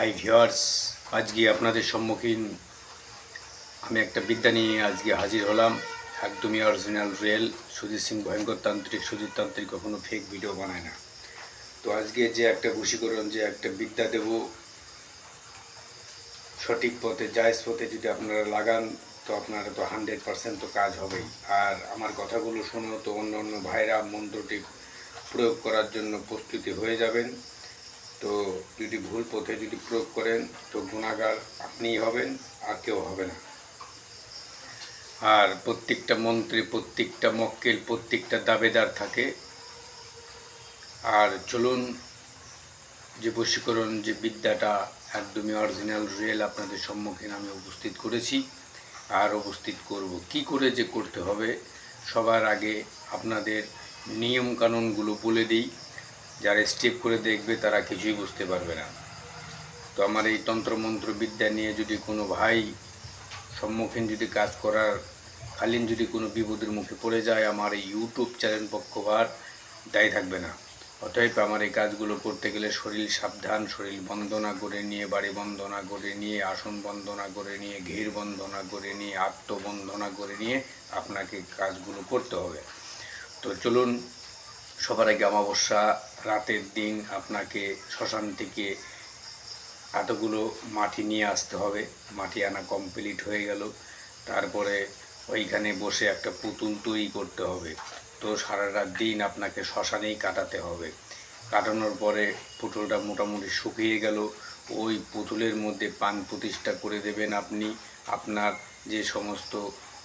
High viewers আজকে আপনাদের সম্মুখীন আমি একটা বিদ্যা নিয়ে আজকে হাজির হলাম। একদমই অরিজিনাল রিয়েল সুজিত সিং ভয়ঙ্কর তান্ত্রিক, সুজিত তান্ত্রিক কখনো ফেক ভিডিও বানায় না। তো আজকে যে একটা বশীকরণ, যে একটা বিদ্যা দেব, সঠিক পথে, জায়জ পথে যদি আপনারা লাগান, তো আপনারা তো হান্ড্রেড পার্সেন্ট তো কাজ হবেই। আর আমার কথাগুলো শুনো, তো অন্য অন্য ভাইরা মন্ত্রটি প্রয়োগ করার জন্য প্রস্তুতি হয়ে যাবেন। তো যদি ভুল পথে যদি প্রয়োগ করেন, তো গুণাগার আপনিই হবেন, আর কেউ হবে না। আর প্রত্যেকটা মন্ত্রে, প্রত্যেকটা মক্কেল, প্রত্যেকটা দাবেদার থাকে। আর চলুন যে বশীকরণ যে বিদ্যাটা একদমই অরিজিনাল রিয়েল আপনাদের সম্মুখীন আমি উপস্থিত করেছি। আর উপস্থিত করব কি করে যে করতে হবে, সবার আগে আপনাদের নিয়ম কানুনগুলো বলে দিই। যারা স্টেপ করে দেখবে তারা কিছুই বুঝতে পারবে না। তো আমার এই তন্ত্রমন্ত্র বিদ্যা নিয়ে যদি কোনো ভাই সম্মুখীন যদি কাজ করার কালীন যদি কোনো বিপদের মুখে পড়ে যায়, আমার এই ইউটিউব চ্যানেল পক্ষবার দায়ী থাকবে না। অতএব আমার এই কাজগুলো করতে গেলে শরীর সাবধান, শরীর বন্দনা করে নিয়ে, বাড়ি বন্দনা করে নিয়ে, আসন বন্দনা করে নিয়ে, ঘির বন্দনা করে নিয়ে, আত্মবন্দনা করে নিয়ে আপনাকে কাজগুলো করতে হবে। তো চলুন সবার আগে অমাবস্যা রাতের দিন আপনাকে শ্মশান থেকে এতগুলো মাটি নিয়ে আসতে হবে। মাটি আনা কমপ্লিট হয়ে গেল। তারপরে ওইখানে বসে একটা পুতুল তৈরি করতে হবে। তো সারা রাত দিন আপনাকে শ্মশানেই কাটাতে হবে। কাটানোর পরে পুতুলটা মোটামুটি শুকিয়ে গেল। ওই পুতুলের মধ্যে পান প্রতিষ্ঠা করে দেবেন আপনি। আপনার যে সমস্ত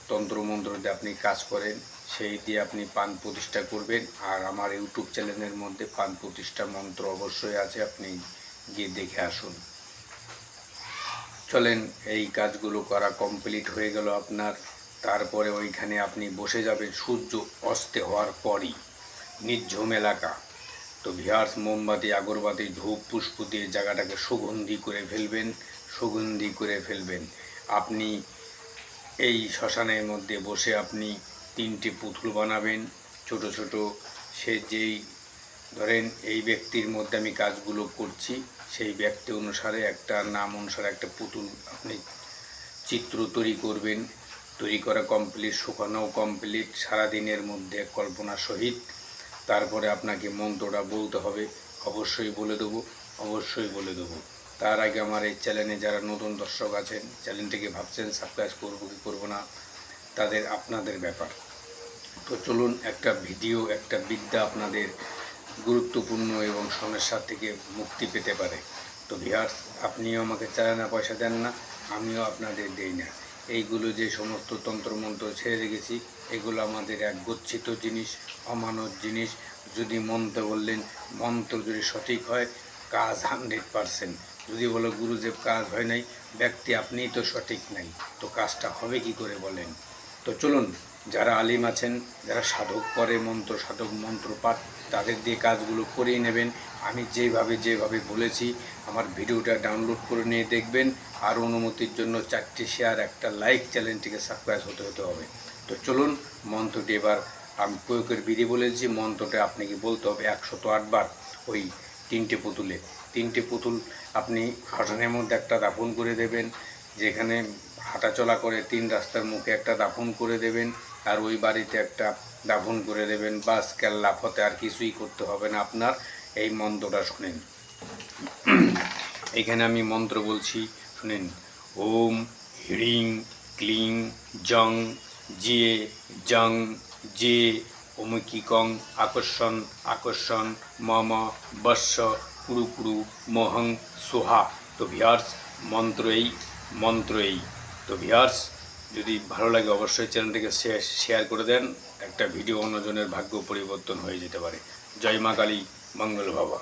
তন্ত্রমন্ত্র দিয়ে আপনি কাজ করেন সেই দিয়ে আপনি পান প্রতিষ্ঠা করবেন। আর আমার ইউটিউব চ্যানেলের মধ্যে পান প্রতিষ্ঠা মন্ত্র অবশ্যই আছে, আপনি গিয়ে দেখে আসুন। চলেন, এই কাজগুলো করা কমপ্লিট হয়ে গেল আপনার। তারপরে ওইখানে আপনি বসে যাবেন সূর্য অস্তে হওয়ার পরই, নির্ঝুম এলাকা। তো ভিয়ার্স, মোমবাতি, আগরবাতি, ধূপ, পুষ্প দিয়ে জায়গাটাকে সুগন্ধি করে ফেলবেন, সুগন্ধি করে ফেলবেন। আপনি এই শ্মশানের মধ্যে বসে আপনি তিনটি পুতুল বানাবেন, ছোট ছোট। সে যেই, ধরেন এই ব্যক্তির মধ্যে আমি কাজগুলো করছি, সেই ব্যক্তি অনুসারে একটা নাম অনুসারে একটা পুতুল আপনি চিত্র তৈরি করবেন। তৈরি করা কমপ্লিট শুকানোও কমপ্লিট সারাদিনের মধ্যে কল্পনা সহিত। তারপরে আপনাকে মন্ত্রটা বলতে হবে, অবশ্যই বলে দেবো, অবশ্যই বলে দেবো। তার আগে আমার এই চ্যানেলে যারা নতুন দর্শক আছেন চ্যানেলটিকে ভাবছেন সাবস্ক্রাইব করব কি করব না, তাদের আপনাদের ব্যাপার। তো চলুন একটা ভিডিও, একটা বিদ্যা আপনাদের গুরুত্বপূর্ণ এবং সমস্যা থেকে মুক্তি পেতে পারে। তো ভিয়ার্স আপনিও আমাকে চালানা পয়সা দেন না, আমিও আপনাদের দেই না। এইগুলো যে সমস্ত তন্ত্রমন্ত্র ছেড়ে রেখেছি, এগুলো আমাদের এক গচ্ছিত জিনিস, অমানব জিনিস। যদি মন্ত্র বললেন, মন্ত্র যদি সঠিক হয়, কাজ হান্ড্রেড পারসেন্ট। যদি বলো, গুরুদেব, কাজ হয় নাই, ব্যক্তি আপনিই তো সঠিক নাই। তো কাজটা হবে কি করে বলেন? তো চলুন যারা আলিম আছেন, যারা সাধক করে, মন্ত্র সাধক মন্ত্র পাঠ তাদের দিয়ে কাজগুলো করিয়ে নেবেন। আমি যেভাবে যেভাবে বলেছি, আমার ভিডিওটা ডাউনলোড করে নিয়ে দেখবেন। আর অনুমতির জন্য চারটি শেয়ার, একটা লাইক চ্যানেলটিকে সাবস্ক্রাইব হতে হতে হবে। তো চলুন, মন্ত্রটি এবার আমি প্রয়োগের বিধি বলেছি মন্ত্রটা আপনাকে বলতে হবে একশত আটবার ওই তিনটে পুতুলে। তিনটে পুতুল আপনি হাঁটানের মধ্যে একটা দাফন করে দেবেন, যেখানে হাঁটাচলা করে তিন রাস্তার মুখে একটা দাফন করে দেবেন। আর ওই বাড়িতে একটা দাফন করে দেবেন, বাস কেল্লা ফতে আর কিছুই করতে হবে না। আপনার এই মন্ত্রটা শোনেন। এখানে আমি মন্ত্র বলছি, শুনেন। ওম হ্রিং ক্লিং জং জিয়ে জং জে অমুকিকং আকর্ষণ আকর্ষণ মম বর্ষ কুরু কুরু মহং সোহা। তো ভিয়ার্স মন্ত্র এই মন্ত্র এই তো ভিয়ার্স যদি ভালো লাগে অবশ্যই চ্যানেলটিকে শেয়ার করে দেন। একটা ভিডিও অন্যজনের ভাগ্য পরিবর্তন হয়ে যেতে পারে। জয় মা কালী, মঙ্গল বাবা।